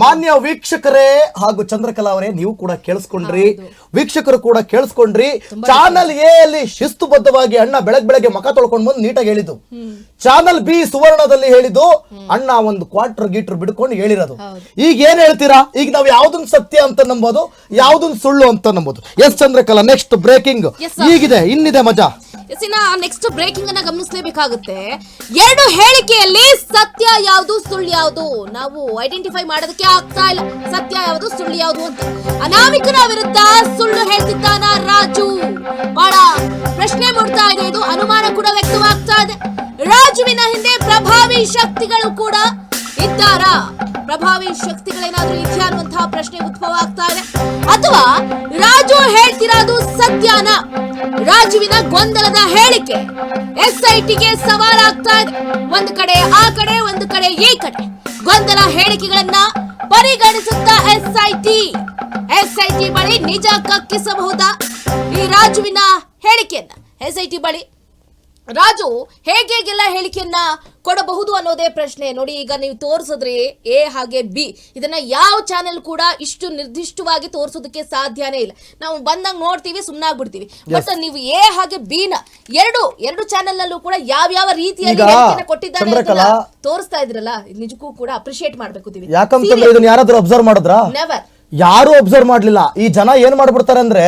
ಮಾನ್ಯ ವೀಕ್ಷಕರೇ ಹಾಗೂ ಚಂದ್ರಕಲಾ ಅವರೇ ನೀವು ಕೂಡ ಕೇಳಿಸ್ಕೊಂಡ್ರಿ. ವೀಕ್ಷಕರು ಕೂಡ ಕೇಳಿಸ್ಕೊಂಡ್ರಿ. ಚಾನಲ್ ಎ ಅಲ್ಲಿ ಶಿಸ್ತುಬದ್ಧವಾಗಿ ಅಣ್ಣ ಬೆಳಗ್ ಬೆಳಗ್ಗೆ ಮಖ ತೊಳ್ಕೊಂಡ್ ಬಂದು ನೀಟಾಗಿ ಹೇಳಿದ್ದು. ಚಾನಲ್ ಬಿ ಸುವರ್ಣದಲ್ಲಿ ಹೇಳಿದ್ದು ಅಣ್ಣ ಒಂದು ಕ್ವಾರ್ಟರ್ ಗೀಟರ್ ಬಿಡ್ಕೊಂಡು ಹೇಳಿರೋದು. ಈಗ ಏನ್ ಹೇಳ್ತೀರಾ? ಈಗ ನಾವು ಯಾವ್ದನ್ ಸತ್ಯ ಅಂತ ನಂಬೋದು ಯಾವ್ದನ್ ಸುಳ್ಳು ಅಂತ ನಂಬೋದು. S Chandrakala next breaking. ಈಗಿದೆ ಇನ್ನಿದೆ ಮಜಾ. ನೆಕ್ಸ್ಟ್ ಬ್ರೇಕಿಂಗ್ ಅನ್ನ ಗಮನಿಸಲೇಬೇಕಾಗುತ್ತೆ. ಎರಡು ಹೇಳಿಕೆಯಲ್ಲಿ ಸತ್ಯ ಯಾವುದು, ಸುಳ್ಳು ಯಾವುದು? ನಾವು ಐಡೆಂಟಿಫೈ ಮಾಡೋದಕ್ಕೆ ಆಗ್ತಾ ಇಲ್ಲ. ಸತ್ಯ ಯಾವುದು, ಸುಳ್ಳು ಯಾವುದು ಅಂತ. ಅನಾಮಿಕನ ವಿರುದ್ಧ ಸುಳ್ಳು ಹೇಳ್ತಿದ್ದಾನ ರಾಜು. ಬಹಳ ಪ್ರಶ್ನೆ ಮೂಡ್ತಾ ಇದೆ, ಇದು ಅನುಮಾನ ಕೂಡ ವ್ಯಕ್ತವಾಗ್ತಾ ಇದೆ. ರಾಜುವಿನ ಹಿಂದೆ ಪ್ರಭಾವಿ ಶಕ್ತಿಗಳು ಕೂಡ ಇದ್ದಾರಾ? ಪ್ರಭಾವಿ ಶಕ್ತಿಗಳೇನಾದ್ರೂ ಇದೆಯಾ ಅನ್ನುವಂತಹ ಪ್ರಶ್ನೆ ಉದ್ಭವ ಆಗ್ತಾ ಇದೆ. ಅಥವಾ ರಾಜು ಹೇಳ್ತಿರೋದು ಸತ್ಯನಾ? ರಾಜುವಿನ ಗೊಂದಲದ ಹೇಳಿಕೆ. ಎಸ್ಐಟಿಗೆ ಸವಾಲಾಗ್ತಾ ಇದೆ. ಒಂದು ಕಡೆ ಆ ಕಡೆ, ಒಂದು ಕಡೆ ಈ ಕಡೆ. ಗೊಂದಲ ಹೇಳಿಕೆಗಳನ್ನ ಪರಿಗಣಿಸುತ್ತಾ ಎಸ್ಐಟಿ. ಎಸ್ಐಟಿ ಬಳಿ ನಿಜ ಕಕ್ಕಿಸಬಹುದಾ? ಈ ರಾಜುವಿನ ಹೇಳಿಕೆಯನ್ನ. ಎಸ್ಐಟಿ ಬಳಿ ರಾಜು ಹೇಗೆ ಹೇಗೆಲ್ಲ ಹೇಳಿಕೆಯನ್ನ ಕೊಡಬಹುದು ಅನ್ನೋದೇ ಪ್ರಶ್ನೆ. ನೋಡಿ ಈಗ ನೀವು ತೋರಿಸಿದ್ರಿ ಎ ಹಾಗೆ ಬಿ ಇದನ್ನ ಯಾವ ಚಾನೆಲ್ ಕೂಡ ಇಷ್ಟು ನಿರ್ದಿಷ್ಟವಾಗಿ ತೋರಿಸೋದಕ್ಕೆ ಸಾಧ್ಯನೇ ಇಲ್ಲ. ನಾವು ಬಂದಂಗ್ ನೋಡ್ತೀವಿ ಸುಮ್ಮನಾಗ್ಬಿಡ್ತೀವಿ ಬಟ್ ನೀವು ಎ ಹಾಗೆ ಬಿ ನ ಎರಡು ಎರಡು ಚಾನೆಲ್ ನಲ್ಲೂ ಕೂಡ ಯಾವ ಯಾವ ರೀತಿಯಲ್ಲಿ ಕೊಟ್ಟಿದ್ದಾರೆ ತೋರಿಸ್ತಾ ಇದ್ರಲ್ಲ ನಿಜಕ್ಕೂ ಕೂಡ ಅಪ್ರಿಶಿಯೇಟ್ ಮಾಡ್ಬೇಕು ಯಾಕಂತಂದ್ರೆ ಇದನ್ನ ಯಾರಾದ್ರೂ ಅಬ್ಸರ್ವ್ ಮಾಡಿದ್ರ? ಯಾರು ಅಬ್ಸರ್ವ್ ಮಾಡ್ಲಿಲ್ಲ. ಈ ಜನ ಏನ್ ಮಾಡ್ಬಿಡ್ತಾರೆ ಅಂದ್ರೆ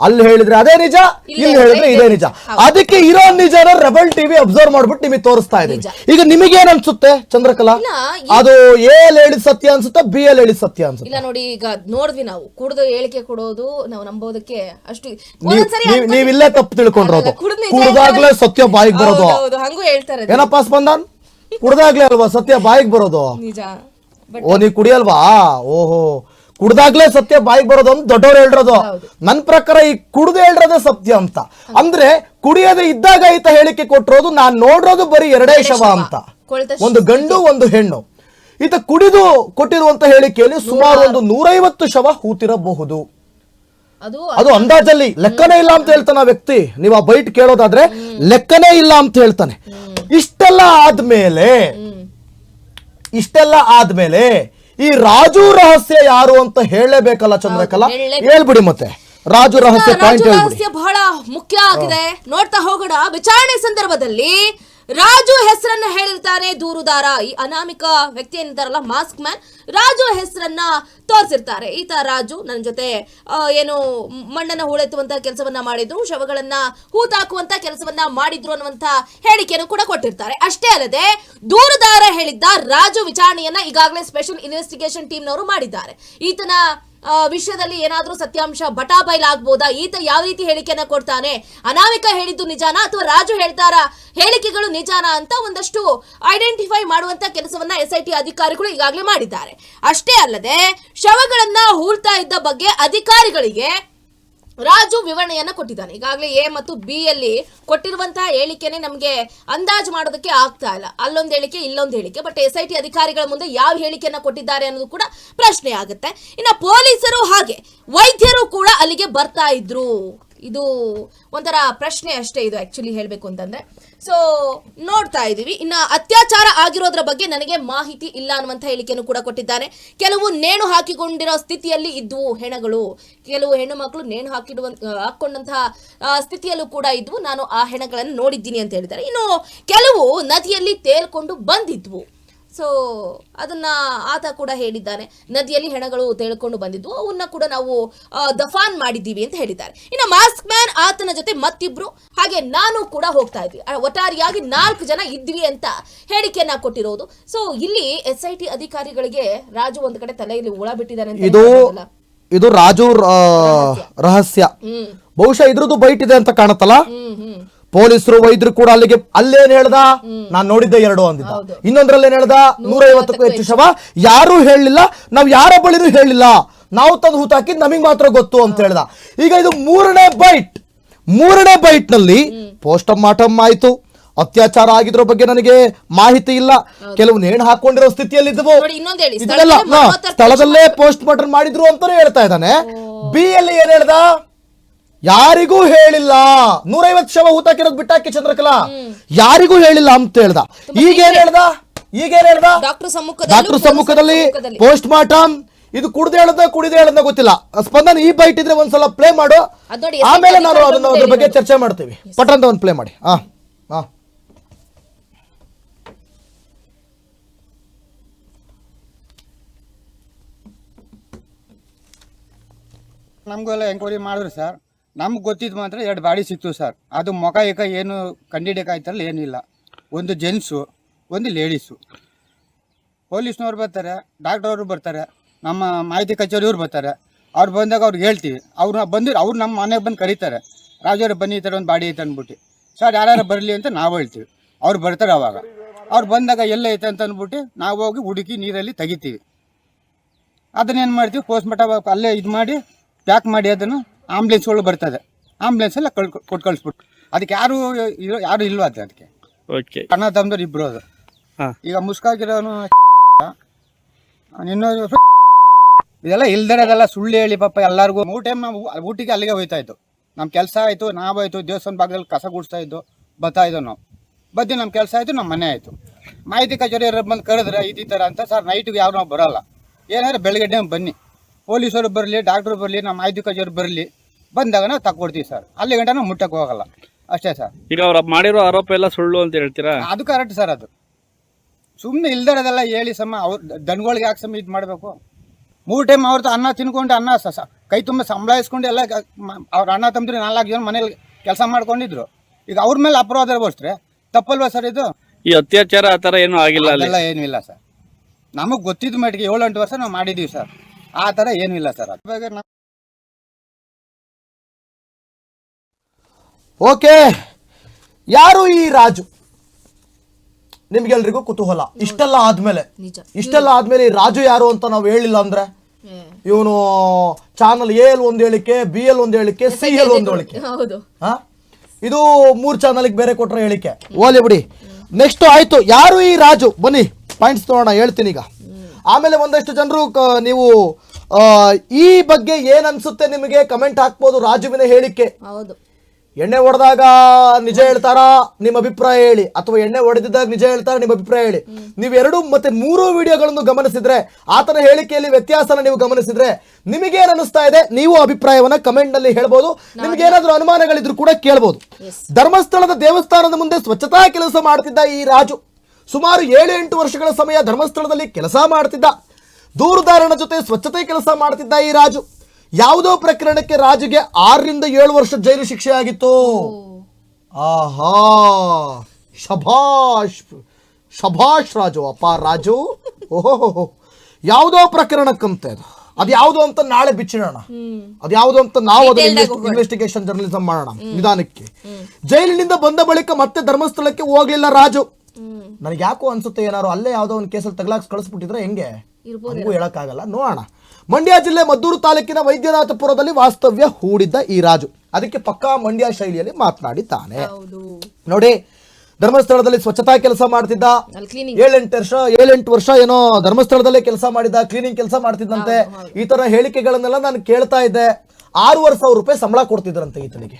ಅಲ್ಲಿ ಹೇಳಿದ್ರೆ ಅದೇ ನಿಜ ಇಲ್ಲಿ ಹೇಳಿದ್ರೆ ಇದೇ ನಿಜ. ಅದಕ್ಕೆ ಇರೋ ನಿಜನ ರೆಬಲ್ ಟಿವಿ ಅಬ್ಸರ್ವ್ ಮಾಡ್ಬಿಟ್ಟು ನಿಮಗೆ ತೋರಿಸ್ತಾ ಇದೀನಿ ಈಗ ನಿಮಗೆ ಏನ್ ಅನ್ಸುತ್ತೆ ಚಂದ್ರಕಲಾ? ಅದು ಎಲ್ ಹೇಳಿದ ಸತ್ಯ ಅನ್ಸುತ್ತಾ ಬಿ ಎಲ್ ಹೇಳಿದ ಸತ್ಯ ಅನ್ಸುತ್ತೆ? ಇಲ್ಲ ನೋಡಿ ಈಗ ನೋಡಿದ್ವಿ ನಾವು. ಕುಡ್ದು ಹೇಳಿಕೆ ಕೊಡೋದು ನಾವು ನಂಬೋದಕ್ಕೆ ಅಷ್ಟು ನೀವ್- ಇಲ್ಲೇ ನೀವ್- ನೀವಿಲ್ಲೇ ತಪ್ಪು ತಿಳ್ಕೊಂಡಿರೋದು. ಕುಡ್ದಾಗ್ಲೇ ಸತ್ಯ ಬಾಯಿಗೆ ಬರೋದು. ಹಂಗೂ ಹೇಳ್ತಾರೆ. ಏನಪ್ಪಾ ಸ್ಪಂದನ್? ಕುಡ್ದಾಗ್ಲೇ ಅಲ್ವಾ ಸತ್ಯ ಬಾಯಿಗೆ ಬರೋದು? ಓ ನೀ ಕುಡಿಯಲ್ವಾ? ಓಹೋ. ಕುಡ್ದಾಗ್ಲೇ ಸತ್ಯ ಬಾಯಿಗೆ ಬರೋದು ಅಂತ ದೊಡ್ಡವ್ರು ಹೇಳಿರೋದು. ನನ್ನ ನನ್ ಪ್ರಕಾರ ಈ ಕುಡ್ದು ಹೇಳಿರೋದೇ ಸತ್ಯ ಅಂತ. ಅಂದ್ರೆ ಕುಡಿಯದೆ ಇದ್ದಾಗ ಈತ ಹೇಳಿಕೆ ಕೊಟ್ಟಿರೋದು ನಾನ್ ನೋಡಿರೋದು ಬರೀ ಎರಡೇ ಶವ. ಅಂತ. ಒಂದು ಗಂಡು ಒಂದು ಹೆಣ್ಣು. ಈತ ಕುಡಿದು ಕೊಟ್ಟಿರುವಂತ ಹೇಳಿಕೆಯಲ್ಲಿ ಸುಮಾರು ಒಂದು ನೂರೈವತ್ತು ಶವ ಹೂತಿರಬಹುದು. ಅದು ಅದು ಅಂದಾಜಲ್ಲಿ ಲೆಕ್ಕನೇ ಇಲ್ಲ ಅಂತ ಹೇಳ್ತಾನೆ ಆ ವ್ಯಕ್ತಿ. ನೀವು ಆ ಬೈಟ್ ಕೇಳೋದಾದ್ರೆ ಲೆಕ್ಕನೇ ಇಲ್ಲ ಅಂತ ಹೇಳ್ತಾನೆ. ಇಷ್ಟೆಲ್ಲ ಆದ್ಮೇಲೆ ಇಷ್ಟೆಲ್ಲ ಆದ್ಮೇಲೆ ಈ ರಾಜು ರಹಸ್ಯ ಯಾರು ಅಂತ ಹೇಳಲೇಬೇಕಲ್ಲ ಚಂದ್ರಕಲಾ. ಹೇಳ್ಬಿಡಿ ಮತ್ತೆ. ರಾಜು ರಹಸ್ಯ ಪಾಯಿಂಟ್ ರಾಜು ರಹಸ್ಯ ಬಹಳ ಮುಖ್ಯ ಆಗಿದೆ. ನೋಡ್ತಾ ಹೋಗೋಣ. ವಿಚಾರಣೆ ಸಂದರ್ಭದಲ್ಲಿ ರಾಜು ಹೆಸರನ್ನ ಹೇಳಿರ್ತಾರೆ ದೂರುದಾರ. ಈ ಅನಾಮಿಕ ವ್ಯಕ್ತಿ ಏನಿದ್ದಾರಲ್ಲ, ಮಾಸ್ಕ್ ಮ್ಯಾನ್, ರಾಜು ಹೆಸರನ್ನ ತೋರಿಸಿರ್ತಾರೆ. ಈತ ರಾಜು ನನ್ನ ಜೊತೆ ಏನು ಮಣ್ಣನ್ನ ಹೂಳೆತ್ತುವಂತ ಕೆಲಸವನ್ನ ಮಾಡಿದ್ರು, ಶವಗಳನ್ನ ಹೂತಾಕುವಂತ ಕೆಲಸವನ್ನ ಮಾಡಿದ್ರು ಅನ್ನುವಂತ ಹೇಳಿಕೆಯನ್ನು ಕೂಡ ಕೊಟ್ಟಿರ್ತಾರೆ. ಅಷ್ಟೇ ಅಲ್ಲದೆ, ದೂರುದಾರ ಹೇಳಿದ್ದ ರಾಜು ವಿಚಾರಣೆಯನ್ನ ಈಗಾಗಲೇ ಸ್ಪೆಷಲ್ ಇನ್ವೆಸ್ಟಿಗೇಷನ್ ಟೀಮ್ನವರು ಮಾಡಿದ್ದಾರೆ. ಈತನ ವಿಷಯದಲ್ಲಿ ಏನಾದರೂ ಸತ್ಯಾಂಶ ಬಟಾಬೈಲಾಗ್ಬೋದಾ ಈತ ಯಾವ ರೀತಿ ಹೇಳಿಕೆಯನ್ನ ಕೊಡ್ತಾನೆ? ಅನಾಮಿಕ ಹೇಳಿದ್ದು ನಿಜಾನ ಅಥವಾ ರಾಜು ಹೇಳ್ತಾರ? ಹೇಳಿಕೆಗಳು ನಿಜಾನ ಅಂತ ಒಂದಷ್ಟು ಐಡೆಂಟಿಫೈ ಮಾಡುವಂತ ಕೆಲಸವನ್ನ ಎಸ್ ಐ ಟಿ ಅಧಿಕಾರಿಗಳು ಈಗಾಗಲೇ ಮಾಡಿದ್ದಾರೆ. ಅಷ್ಟೇ ಅಲ್ಲದೆ ಶವಗಳನ್ನ ಹೂಳ್ತಾ ಇದ್ದ ಬಗ್ಗೆ ಅಧಿಕಾರಿಗಳಿಗೆ ರಾಜು ವಿವರಣೆಯನ್ನು ಕೊಟ್ಟಿದ್ದಾನೆ. ಈಗಾಗಲೇ ಎ ಮತ್ತು ಬಿ ಅಲ್ಲಿ ಕೊಟ್ಟಿರುವಂತಹ ಹೇಳಿಕೆನೆ ನಮಗೆ ಅಂದಾಜು ಮಾಡೋದಕ್ಕೆ ಆಗ್ತಾ ಇಲ್ಲ. ಅಲ್ಲೊಂದು ಹೇಳಿಕೆ, ಇಲ್ಲೊಂದು ಹೇಳಿಕೆ. ಬಟ್ ಎಸ್ ಐ ಟಿ ಅಧಿಕಾರಿಗಳ ಮುಂದೆ ಯಾವ ಹೇಳಿಕೆಯನ್ನು ಕೊಟ್ಟಿದ್ದಾರೆ ಅನ್ನೋದು ಕೂಡ ಪ್ರಶ್ನೆ ಆಗುತ್ತೆ. ಇನ್ನು ಪೊಲೀಸರು ಹಾಗೆ ವೈದ್ಯರು ಕೂಡ ಅಲ್ಲಿಗೆ ಬರ್ತಾ ಇದ್ರು. ಇದು ಒಂಥರ ಪ್ರಶ್ನೆ ಅಷ್ಟೇ ಇದು ಆಕ್ಚುಲಿ ಹೇಳಬೇಕು ಅಂತಂದ್ರೆ. ಸೊ ನೋಡ್ತಾ ಇದ್ದೀವಿ. ಇನ್ನು ಅತ್ಯಾಚಾರ ಆಗಿರೋದ್ರ ಬಗ್ಗೆ ನನಗೆ ಮಾಹಿತಿ ಇಲ್ಲ ಅನ್ನುವಂಥ ಹೇಳಿಕೆಯನ್ನು ಕೂಡ ಕೊಟ್ಟಿದ್ದಾರೆ. ಕೆಲವು ನೇಣು ಹಾಕಿಕೊಂಡಿರೋ ಸ್ಥಿತಿಯಲ್ಲಿ ಇದ್ವು ಹೆಣಗಳು. ಕೆಲವು ಹೆಣ್ಣು ಮಕ್ಕಳು ನೇಣು ಹಾಕಿಡುವ ಹಾಕೊಂಡಂತಹ ಸ್ಥಿತಿಯಲ್ಲೂ ಕೂಡ ಇದ್ವು. ನಾನು ಆ ಹೆಣಗಳನ್ನು ನೋಡಿದ್ದೀನಿ ಅಂತ ಹೇಳಿದ್ದಾರೆ. ಇನ್ನು ಕೆಲವು ನದಿಯಲ್ಲಿ ತೇಲ್ಕೊಂಡು ಬಂದಿದ್ವು. ಸೊ ಅದನ್ನ ಆತ ಕೂಡ ಹೇಳಿದ್ದಾನೆ. ನದಿಯಲ್ಲಿ ಹೆಣಗಳು ತೇಳ್ಕೊಂಡು ಬಂದಿದ್ವು ಅವನ್ನ ಕೂಡ ನಾವು ದಫಾನ್ ಮಾಡಿದ್ದೀವಿ ಅಂತ ಹೇಳಿದ್ದಾರೆ. ಇನ್ನು ಮಾಸ್ಕ್ ಮ್ಯಾನ್ ಆತನ ಜೊತೆ ಮತ್ತಿಬ್ರು ಹಾಗೆ ನಾನು ಕೂಡ ಹೋಗ್ತಾ ಇದ್ವಿ. ಒಟ್ಟಾರಿಯಾಗಿ ನಾಲ್ಕು ಜನ ಇದ್ವಿ ಅಂತ ಹೇಳಿಕೆಯನ್ನ ಕೊಟ್ಟಿರೋದು. ಸೊ ಇಲ್ಲಿ ಎಸ್ ಐ ಟಿ ಅಧಿಕಾರಿಗಳಿಗೆ ರಾಜು ಒಂದು ಕಡೆ ತಲೆಯಲ್ಲಿ ಉಳ ಬಿಟ್ಟಿದ್ದಾರೆ ಅಂತ ಇದು? ಇದು ರಾಜು ರಹಸ್ಯ. ಹ್ಮ್. ಬಹುಶಃ ಇದ್ರದ್ದು ಬೈಟ್ ಇದೆ ಅಂತ ಕಾಣತ್ತಲ್ಲ? ಪೊಲೀಸರು ವೈದ್ಯರು ಕೂಡ ಅಲ್ಲಿಗೆ ಅಲ್ಲೇನ್ ಹೇಳ್ದ? ನಾನ್ ನೋಡಿದ್ದೆ ಎರಡು ಅಂದಿದ್ದ. ಹೌದು. ಇನ್ನೊಂದ್ರಲ್ಲಿ ಏನ್ ಹೇಳ್ದ? ನೂರೈವತ್ತಕ್ಕೂ ಹೆಚ್ಚು ಶವ ಯಾರು ಹೇಳಲಿಲ್ಲ. ನಾವ್ ಯಾರ ಬಳಿನೂ ಹೇಳಿಲ್ಲ ನಾವು ತಂದು ಹೂತಾಕಿದ್ ನಮಗ್ ಮಾತ್ರ ಗೊತ್ತು ಅಂತ ಹೇಳ್ದ. ಈಗ ಇದು ಮೂರನೇ ಬೈಟ್. ಮೂರನೇ ಬೈಟ್ನಲ್ಲಿ ಪೋಸ್ಟ್ ಮಾರ್ಟಮ್ ಆಯ್ತು. ಅತ್ಯಾಚಾರ ಆಗಿದ್ರ ಬಗ್ಗೆ ನನಗೆ ಮಾಹಿತಿ ಇಲ್ಲ. ಕೆಲವು ನೇಣು ಹಾಕೊಂಡಿರೋ ಸ್ಥಿತಿಯಲ್ಲಿದ್ದವು. ಸ್ಥಳದಲ್ಲೇ ಪೋಸ್ಟ್ ಮಾರ್ಟಮ್ ಮಾಡಿದ್ರು ಅಂತಾನೆ ಹೇಳ್ತಾ ಇದ್ದಾನೆ. ಬಿ ಅಲ್ಲಿ ಏನ್ ಹೇಳ್ದ? ಯಾರಿಗೂ ಹೇಳಿಲ್ಲ. ನೂರೈವತ್ತು ಶವ ಹೂತಾಕಿರೋದು ಬಿಟ್ಟಾಕಿ ಚಂದ್ರಕಲಾ. ಯಾರಿಗೂ ಹೇಳಿಲ್ಲ ಅಂತ ಹೇಳ್ದ. ಈಗ ಏನ್ ಹೇಳ್ದ? ಈಗೇನ್ ಹೇಳ್ದ? ಡಾಕ್ಟರ್ ಸಮ್ಮುಖದಲ್ಲಿ ಡಾಕ್ಟರ್ ಸಮ್ಮುಖದಲ್ಲಿ ಪೋಸ್ಟ್ ಮಾರ್ಟಮ್ ಇದು ಕುಡ್ದೆ ಹೇಳದ ಕುಡಿದ ಹೇಳದ ಗೊತ್ತಿಲ್ಲ. ಸ್ಪಂದನ್ ಈ ಬೈಟ್ ಇದ್ರೆ ಒಂದ್ಸಲ ಪ್ಲೇ ಮಾಡು. ಆಮೇಲೆ ನಾನು ಅದನ್ನ ಅದ್ರ ಬಗ್ಗೆ ಚರ್ಚೆ ಮಾಡ್ತೀವಿ. ಪಟ್ಟಂತ ಒಂದು ಪ್ಲೇ ಮಾಡಿ. ಹಾ ಹಾ ನಮಗೂ ಎಲ್ಲ ಎಂಕ್ವೈರಿ ಮಾಡಿದ್ರು ಸರ್ ನಮ್ಗೆ ಗೊತ್ತಿದ್ದು ಮಾತ್ರ ಎರಡು ಬಾಡಿ ಸಿಕ್ತು ಸರ್. ಅದು ಮೊಕ ಏಕ ಏನು ಕಂಡಿಡಿಯಕಾಯ್ತಲ್ಲ ಏನಿಲ್ಲ. ಒಂದು ಜೆಂಟ್ಸು, ಒಂದು ಲೇಡೀಸು. ಪೊಲೀಸ್ನವ್ರು ಬರ್ತಾರೆ ಡಾಕ್ಟರ್ ಅವರು ಬರ್ತಾರೆ, ನಮ್ಮ ಮಾಹಿತಿ ಕಚೇರಿಯವ್ರು ಬರ್ತಾರೆ. ಅವ್ರು ಬಂದಾಗ ಅವ್ರಿಗೆ ಹೇಳ್ತೀವಿ. ಅವ್ರು ಬಂದಿರು, ಅವ್ರು ನಮ್ಮ ಮನೆಗೆ ಬಂದು ಕರೀತಾರೆ. ರಾಜವ್ರು ಬನ್ನಿ ಈ ಥರ ಒಂದು ಬಾಡಿ ಐತೆ ಅಂದ್ಬಿಟ್ಟು. ಸರ್, ಯಾರ್ಯಾರು ಬರಲಿ ಅಂತ ನಾವು ಹೇಳ್ತೀವಿ. ಅವ್ರು ಬರ್ತಾರೆ ಅವಾಗ. ಅವ್ರು ಬಂದಾಗ ಎಲ್ಲ ಐತೆ ಅಂತ ಅಂದ್ಬಿಟ್ಟು ನಾವು ಹೋಗಿ ಹುಡುಕಿ ನೀರಲ್ಲಿ ತೆಗಿತೀವಿ. ಅದನ್ನೇನು ಮಾಡ್ತೀವಿ? ಪೋಸ್ಟ್ ಮಾರ್ಟಮ್ ಅಲ್ಲೇ ಇದು ಮಾಡಿ, ಪ್ಯಾಕ್ ಮಾಡಿ ಅದನ್ನು ಆಂಬ್ಲೆನ್ಸ್ಗಳು ಬರ್ತದೆ. ಆಂಬ್ಲೆನ್ಸ್ ಎಲ್ಲ ಕಳ್ ಕೊಟ್ಟು ಕಳಿಸ್ಬಿಟ್ಟು ಅದಕ್ಕೆ ಯಾರು ಇರೋ ಯಾರು ಇಲ್ವಾ ಅದು ಅದಕ್ಕೆ? ಓಕೆ ಕಣ್ಣ ತಮ್ಮದವ್ರು ಇಬ್ಬರು ಅದು. ಹಾ. ಈಗ ಮುಸ್ಕಾಗಿರೋನು ಇನ್ನೊಂದು ಇದೆಲ್ಲ ಇಲ್ದಿರೋದೆಲ್ಲ ಸುಳ್ಳು ಹೇಳಿ ಪಾಪ ಎಲ್ಲರಿಗೂ. ಮೂರು ಟೈಮ್ ನಾವು ಊಟಿಗೆ ಅಲ್ಲಿಗೆ ಹೋಯ್ತಾ ಇದ್ದು. ನಮ್ಮ ಕೆಲಸ ಆಯಿತು ನಾವಾಯಿತು ದೇವಸ್ಥಾನ ಭಾಗದಲ್ಲಿ ಕಸ ಗುಡಿಸ್ತಾ ಇದ್ದು ಬರ್ತಾ ಇದ್ದೋ ನಾವು. ಬದ್ದು ನಮ್ಮ ಕೆಲಸ ಆಯಿತು ನಮ್ಮ ಮನೆ ಆಯಿತು. ಮಾಹಿತಿ ಕಚೇರಿ ಬಂದು ಕರೆದ್ರೆ ಈ ಥರ ಅಂತ ಸರ್ ನೈಟಿಗೆ ಯಾರು ನಾವು ಬರೋಲ್ಲ. ಏನಾದ್ರೆ ಬೆಳಗ್ಗೆ ಟೈಮ್ ಬನ್ನಿ. ಪೊಲೀಸರು ಬರಲಿ ಡಾಕ್ಟ್ರು ಬರಲಿ ನಮ್ಮ ಮಾಹಿತಿ ಕಚೇರಿ ಬರಲಿ. ಬಂದಾಗ ನಾವು ತಕ್ಕೊಡ್ತೀವಿ ಸರ್. ಅಲ್ಲಿ ಗಂಟ ನಾವು ಮುಟ್ಟಕ್ಕೆ ಹೋಗಲ್ಲ. ಅಷ್ಟೇ ಸರ್. ಈಗ ಅವ್ರ ಮಾಡಿರೋ ಆರೋಪ ಎಲ್ಲ ಸುಳ್ಳು ಅಂತ ಹೇಳ್ತೀರಾ? ಅದು ಕರೆಕ್ಟ್ ಸರ್ ಅದು. ಸುಮ್ಮನೆ ಇಲ್ದಿರೋದೆಲ್ಲ ಹೇಳಿ ಸಮ ಅವ್ರ ದನಗಳಿಗೆ ಯಾಕೆ ಸಮ ಇದು ಮಾಡಬೇಕು? ಮೂರು ಟೈಮ್ ಅವ್ರದ್ದು ಅನ್ನ ತಿನ್ಕೊಂಡು ಅನ್ನ ಸ ಸ- ಕೈ ತುಂಬ ಸಂಬಳ ಎಲ್ಲ ಗ- ಮ- ಅವ್ರ ಅಣ್ಣ ತಮ್ಮದ್ರು ನಾಲ್ಕು ಜನ ಮನೇಲಿ ಕೆಲಸ ಮಾಡ್ಕೊಂಡಿದ್ರು. ಈಗ ಅವ್ರ ಮೇಲೆ ಅಪರಾಧ ಬೋಸ್ರೆ ತಪ್ಪಲ್ವಾ ಸರ್ ಇದು? ಈ ಅತ್ಯಾಚಾರ ಆ ಥರ ಏನೂ ಆಗಿಲ್ಲ ಅಲ್ಲ. ಅದೆಲ್ಲ ಏನೂ ಇಲ್ಲ ಸರ್. ನಮಗೆ ಗೊತ್ತಿದ್ದ ಮಟ್ಟಿಗೆ ಏಳು ಎಂಟು ವರ್ಷ ನಾವು ಮಾಡಿದ್ದೀವಿ ಸರ್. ಆ ಥರ ಏನೂ ಇಲ್ಲ ಸರ್ ಅದ್ರ ಬಗ್ಗೆ ಓಕೆ ಯಾರು ಈ ರಾಜು? ನಿಮ್ಗೆಲ್ರಿಗೂ ಕುತೂಹಲ. ಇಷ್ಟೆಲ್ಲ ಆದ್ಮೇಲೆ. ಇಷ್ಟೆಲ್ಲ ಆದ್ಮೇಲೆ ಈ ರಾಜು ಯಾರು ಅಂತ ನಾವು ಹೇಳಿಲ್ಲ ಅಂದ್ರೆ? ಇವನು ಚಾನಲ್ ಎ ಎಲ್ ಒಂದ್ ಹೇಳಿಕೆ ಬಿ ಎಲ್ ಒಂದ್ ಹೇಳಿಕೆ ಸಿ ಎಲ್ ಒಂದು ಹೇಳಿಕೆ. ಹಾ? ಇದು ಮೂರ್ ಚಾನಲ್ಗೆ ಬೇರೆ ಕೊಟ್ರೆ ಹೇಳಿಕೆ. ಓಲಿ ಬಿಡಿ. ನೆಕ್ಸ್ಟ್ ಆಯ್ತು. ಯಾರು ಈ ರಾಜು? ಬನ್ನಿ ಪಾಯಿಂಟ್ಸ್ ನೋಡೋಣ ಹೇಳ್ತೀನಿ ಈಗ. ಆಮೇಲೆ ಒಂದಷ್ಟು ಜನರು ನೀವು ಆ, ಈ ಬಗ್ಗೆ ಏನ್ ಅನ್ಸುತ್ತೆ ನಿಮಗೆ? ಕಮೆಂಟ್ ಹಾಕ್ಬೋದು ರಾಜುವಿನ ಹೇಳಿಕೆ. ಎಣ್ಣೆ ಹೊಡೆದಾಗ ನಿಜ ಹೇಳ್ತಾರಾ? ನಿಮ್ಮ ಅಭಿಪ್ರಾಯ ಹೇಳಿ. ಅಥವಾ ಎಣ್ಣೆ ಹೊಡೆದಿದ್ದಾಗ ನಿಜ ಹೇಳ್ತಾರ? ನಿಮ್ಮ ಅಭಿಪ್ರಾಯ ಹೇಳಿ. ನೀವು ಎರಡು ಮತ್ತೆ ಮೂರು ವಿಡಿಯೋಗಳನ್ನು ಗಮನಿಸಿದ್ರೆ ಆತನ ಹೇಳಿಕೆಯಲ್ಲಿ ವ್ಯತ್ಯಾಸನ ನೀವು ಗಮನಿಸಿದ್ರೆ ನಿಮಗೇನ್ ಅನಿಸ್ತಾ ಇದೆ? ನೀವು ಅಭಿಪ್ರಾಯವನ್ನ ಕಮೆಂಟ್ನಲ್ಲಿ ಹೇಳ್ಬೋದು. ನಿಮ್ಗೆ ಏನಾದ್ರೂ ಅನುಮಾನಗಳಿದ್ರು ಕೂಡ ಕೇಳ್ಬೋದು. ಧರ್ಮಸ್ಥಳದ ದೇವಸ್ಥಾನದ ಮುಂದೆ ಸ್ವಚ್ಛತಾ ಕೆಲಸ ಮಾಡ್ತಿದ್ದ ಈ ರಾಜು ಸುಮಾರು ಏಳು ಎಂಟು ವರ್ಷಗಳ ಸಮಯ ಧರ್ಮಸ್ಥಳದಲ್ಲಿ ಕೆಲಸ ಮಾಡ್ತಿದ್ದ. ದೂರುದಾರನ ಜೊತೆ ಸ್ವಚ್ಛತೆ ಕೆಲಸ ಮಾಡ್ತಿದ್ದ ಈ ರಾಜು. ಯಾವುದೋ ಪ್ರಕರಣಕ್ಕೆ ರಾಜುಗೆ ಆರರಿಂದ ಏಳು ವರ್ಷ ಜೈಲು ಶಿಕ್ಷೆ ಆಗಿತ್ತು ಆಹಾ. ಶಭಾಷ್. ಶಭಾಷ್ ರಾಜು. ಅಪ್ಪ ರಾಜು. ಓಹೋ ಯಾವುದೋ ಪ್ರಕರಣಕ್ಕಂತೆ ಅದು. ಅದು ಯಾವುದು ಅಂತ ನಾಳೆ ಬಿಚ್ಚಿಡೋಣ. ಅದು ಯಾವುದು ಅಂತ ನಾವು ಇನ್ವೆಸ್ಟಿಗೇಷನ್ ಜರ್ನಲಿಸಂ ಮಾಡೋಣ ನಿಧಾನಕ್ಕೆ. ಜೈಲಿನಿಂದ ಬಂದ ಬಳಿಕ ಮತ್ತೆ ಧರ್ಮಸ್ಥಳಕ್ಕೆ ಹೋಗ್ಲಿಲ್ಲ ರಾಜು. ನನಗೆ ಯಾಕೋ ಅನ್ಸುತ್ತೆ ಏನಾರು ಅಲ್ಲೇ ಯಾವುದೋ ಒಂದು ಕೇಸಲ್ಲಿ ತಗಲಾಕ್ಸ್ ಕಳಿಸ್ಬಿಟ್ಟಿದ್ರೆ ಹೆಂಗೆ? ಹೇಳಕ್ಕಾಗಲ್ಲ. ನೋಡೋಣ. ಮಂಡ್ಯ ಜಿಲ್ಲೆ ಮದ್ದೂರು ತಾಲೂಕಿನ ವೈದ್ಯನಾಥಪುರದಲ್ಲಿ ವಾಸ್ತವ್ಯ ಹೂಡಿದ್ದ ಈ ರಾಜು. ಅದಕ್ಕೆ ಪಕ್ಕಾ ಮಂಡ್ಯ ಶೈಲಿಯಲ್ಲಿ ಮಾತನಾಡಿದ್ದಾನೆ. ನೋಡಿ ಧರ್ಮಸ್ಥಳದಲ್ಲಿ ಸ್ವಚ್ಛತಾ ಕೆಲಸ ಮಾಡ್ತಿದ್ದ ಏಳೆಂಟು ವರ್ಷ ಏಳೆಂಟು ವರ್ಷ ಏನೋ ಧರ್ಮಸ್ಥಳದಲ್ಲೇ ಕೆಲಸ ಮಾಡಿದ ಕ್ಲೀನಿಂಗ್ ಕೆಲಸ ಮಾಡ್ತಿದ್ದಂತೆ. ಈ ತರ ಹೇಳಿಕೆಗಳನ್ನೆಲ್ಲ ನಾನು ಕೇಳ್ತಾ ಇದ್ದೆ. ಆರೂವರೆ ಸಾವಿರ ರೂಪಾಯಿ ಸಂಬಳ ಕೊಡ್ತಿದ್ರಂತೆ ಈತನಿಗೆ.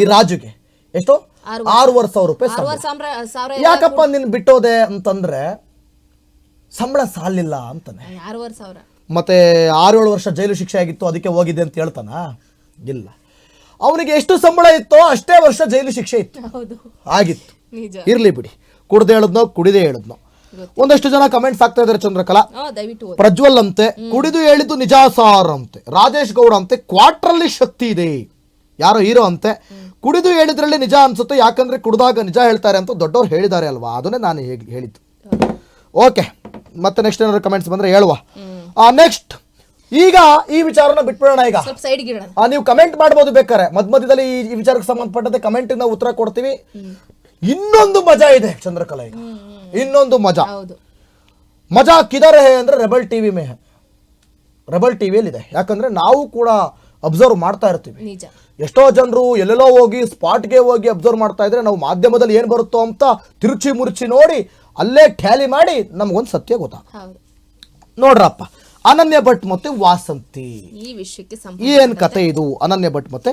ಈ ರಾಜುಗೆ. ಎಷ್ಟು? ಆರೂವರೆ. ಸಾವಿರ ರೂಪಾಯಿ ಯಾಕಪ್ಪ ನಿನ್ ಬಿಟ್ಟೋದೆ ಅಂತಂದ್ರೆ ಸಂಬಳ ಸಾಲಿಲ್ಲ ಅಂತಾನೆ. ಆರೂವರೆ ಸಾವಿರ. ಮತ್ತೆ ಆರೇಳು ವರ್ಷ ಜೈಲು ಶಿಕ್ಷೆ ಆಗಿತ್ತು ಅದಕ್ಕೆ ಹೋಗಿದೆ ಅಂತ ಹೇಳ್ತಾನ? ಇಲ್ಲ. ಅವನಿಗೆ ಎಷ್ಟು ಸಂಬಳ ಇತ್ತೋ ಅಷ್ಟೇ ವರ್ಷ ಜೈಲು ಶಿಕ್ಷೆ ಇತ್ತು. ಆಗಿತ್ತು. ಇರ್ಲಿ ಬಿಡಿ. ಕುಡ್ದೆ ಹೇಳದ್ನೋ ಕುಡಿದೇ ಹೇಳದ್ನೋ. ಒಂದಷ್ಟು ಜನ ಕಮೆಂಟ್ಸ್ ಆಗ್ತಾ ಇದಾರೆ ಚಂದ್ರಕಲಾ. ಪ್ರಜ್ವಲ್ ಅಂತೆ ಕುಡಿದು ಹೇಳಿದ್ದು ನಿಜಾಸಾರ್ ಅಂತೆ ರಾಜೇಶ್ ಗೌಡ ಅಂತೆ ಕ್ವಾಟ್ರಲ್ಲಿ ಶಕ್ತಿ ಇದೆ. ಯಾರೋ ಹೀರೋ ಅಂತೆ ಕುಡಿದು ಹೇಳಿದ್ರಲ್ಲಿ ನಿಜ ಅನ್ಸುತ್ತೆ ಯಾಕಂದ್ರೆ ಕುಡ್ದಾಗ ನಿಜ ಹೇಳ್ತಾರೆ ಅಂತ ದೊಡ್ಡವ್ರು ಹೇಳಿದ್ದಾರೆ ಅಲ್ವಾ? ಅದನ್ನೇ ನಾನು ಹೇಳಿ ಹೇಳಿದ್ದು. ಓಕೆ ಮತ್ತೆ ನೆಕ್ಸ್ಟ್ ಏನಾದ್ರು ಕಮೆಂಟ್ಸ್ ಬಂದ್ರೆ ಹೇಳುವ. ನೆಕ್ಸ್ಟ್ ಈಗ ಈ ವಿಚಾರನ ಬಿಟ್ಬಿಡೋಣ ಈಗ. ಸ್ವಲ್ಪ ಸೈಡ್ ಗಿಡಣ ಆ, ನೀವು ಕಮೆಂಟ್ ಮಾಡ್ಬೋದು ಬೇಕಾರೆ ಮಧ್ಯ ಮಧ್ಯದಲ್ಲಿ ಈ ವಿಚಾರಕ್ಕೆ ಸಂಬಂಧಪಟ್ಟಂತೆ ಕಮೆಂಟ್ ನಾವು ಉತ್ತರ ಕೊಡ್ತೀವಿ. ಇನ್ನೊಂದು ಮಜಾ ಇದೆ ಚಂದ್ರಕಲಾ ಈಗ. ಇನ್ನೊಂದು ಮಜಾ. ಹೌದು. ಮಜಾ ಕಿದರ್ ಹೇ ಅಂದ್ರೆ ರೆಬಲ್ ಟಿವಿ ಮೇ ರೆಬಲ್ ಟಿವಿಯಲ್ಲಿ ಇದೆ ಯಾಕಂದ್ರೆ ನಾವು ಕೂಡ ಅಬ್ಸರ್ವ್ ಮಾಡ್ತಾ ಇರ್ತೀವಿ. ನಿಜ. ಎಷ್ಟೋ ಜನರು ಎಲ್ಲೆಲ್ಲೋ ಹೋಗಿ ಸ್ಪಾಟ್ಗೆ ಹೋಗಿ ಅಬ್ಸರ್ವ್ ಮಾಡ್ತಾ ಇದ್ರೆ ನಾವು ಮಾಧ್ಯಮದಲ್ಲಿ ಏನು ಬರುತ್ತೋ ಅಂತ ತಿರುಚಿ ಮುರುಚಿ ನೋಡಿ ಅಲ್ಲೇ ಟ್ಯಾಲಿ ಮಾಡಿ ನಮಗೊಂದು ಸತ್ಯ ಗೊತ್ತಾಗ ನೋಡ್ರಪ್ಪ. ಅನನ್ಯ ಭಟ್ ಮತ್ತೆ ವಾಸಂತಿ. ಈ ವಿಷಯಕ್ಕೆ ಏನ್ ಕತೆ ಇದು? ಅನನ್ಯ ಭಟ್ ಮತ್ತೆ